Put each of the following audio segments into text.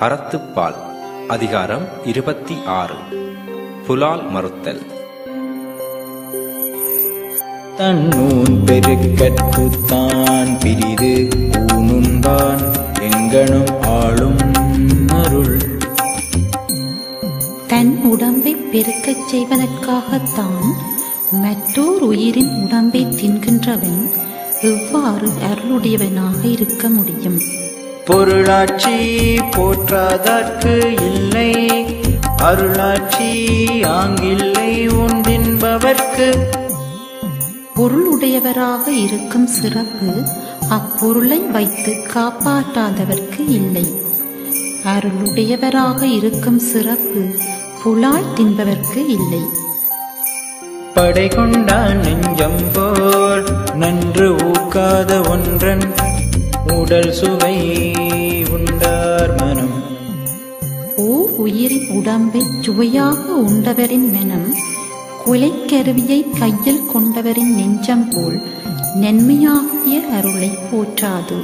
அறத்துப்பால் அதிகாரம் இருபத்தி ஆறு. புலால் மறுத்தல். தன்னூன் பெருக்கற்குத்தான் பிரிது ஊனுந்தான் எங்கனும் ஆளும் அருள். தன் உடம்பை பெருக்கச் செய்வதற்காகத்தான் மற்றோர் உயிரின் உடம்பை தின்கின்றவன் எவ்வாறு அருளுடையவனாக இருக்க முடியும்? பொருளாட்சி போற்றாதற்கு இல்லை. அருளாட்சி ஆங்கில்லை உண்டின்பவர்க்கு. பொருளுடையவராக இருக்கும் சிறப்பு அப்பொருளை வைத்து காப்பாற்றாதவர்க்கு இல்லை. அருளுடையவராக இருக்கும் சிறப்பு புலால் தின்பவர்க்கு இல்லை. படை கொண்டான் நெஞ்சம் போல் நன்று ஊக்காத ஒன்றன் உடல் சுவை உண்டார் மனம். ஓர் உயிரின் உடம்பை சுவையாக உண்டவரின் மனம் கொலைக்கருவியை கையில் கொண்டவரின் நெஞ்சம் போல் நன்மையாகிய அருளை போற்றாது.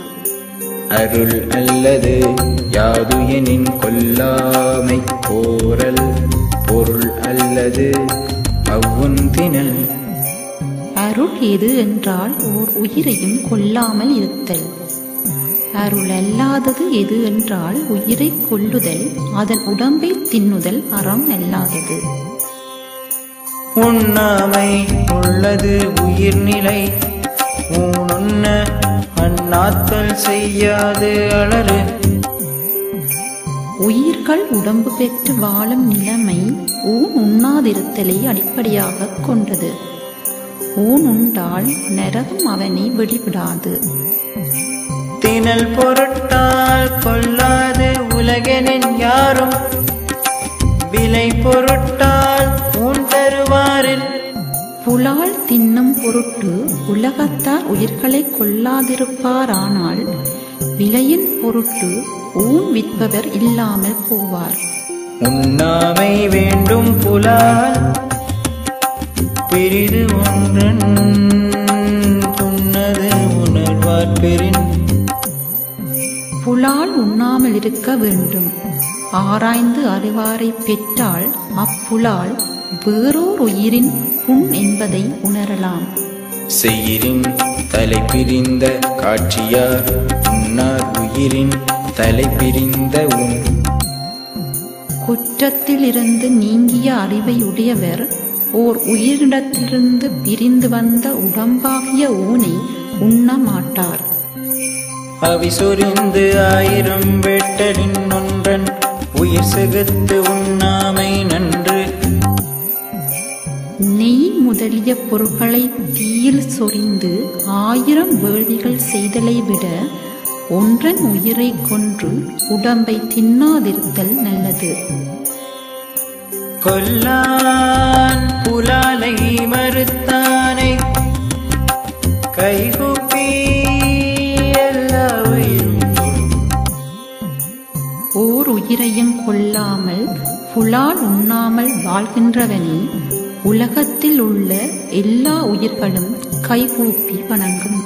அருள் அல்லது யாதுயனின் கொல்லாமை கோரல் பொருள் அல்லது அவ்வுந்தினல் அருள் எது என்றால் ஓர் உயிரையும் கொல்லாமல் இருத்தல். அருள் அல்லாதது எது என்றால் உயிரை கொல்லுதல் அதன் உடம்பை தின்னுதல் அறம் அல்லாதது. உண்ணாமை உள்ளது உயிர்நிலை ஊனுண்ண அண்ணாத்தல் செய்யாது அலறு. உயிர்கள் உடம்பு பெற்று வாழும் நிலைமை ஊன் உண்ணாதிருத்தலை அடிப்படையாகக் கொண்டது. ஊன் உண்டால் நரகம் அவனை வெளிவிடாது. தினல் பொருட்டால் கொல்லாது உலகனின் யாரும். விலை பொருட்டால் ஊன் தருவாரில். புலால் தின்னும் பொருட்டு உலகத்தார் உயிர்களை கொல்லாதிருப்பாரானால் விலையின் பொருட்டு ஊன் விற்பவர் இல்லாமல் போவார். உண்ணாமை வேண்டும் புலால். பெரிது ஒன்றன் புலால் உண்ணாமல் இருக்க வேண்டும். ஆராய்ந்து அறிவாரை பெற்றால் அப்புலால் வேறோர் உயிரின் புண் என்பதை உணரலாம். செயிரின் தலை பிரிந்த காட்சியார் உண்ணார் உயிரின் தலை பிரிந்த உன் குற்றத்திலிருந்து நீங்கிய அறிவை உடையவர் ஓர் உயிரிடத்திலிருந்து பிரிந்து வந்த உடம்பாகிய ஊனை உண்ண மாட்டார். அவி சொரிந்து ஆயிரம் வெட்டலின் ஒன்றன் உயிர் செகுத்து உண்ணாமை நன்று. நெய் முதலிய பொருட்களை தீயில் சொரிந்து ஆயிரம் வேள்விகள் செய்தலை விட ஒன்றன் உயிரை கொன்று உடம்பை தின்னாதிருத்தல் நல்லது. கொல்லான் உயிரையும் கொல்லாமல் புலால் உண்ணாமல் வாழ்கின்றவனே உலகத்தில் உள்ள எல்லா உயிர்களும் கைகூப்பி வணங்கும்.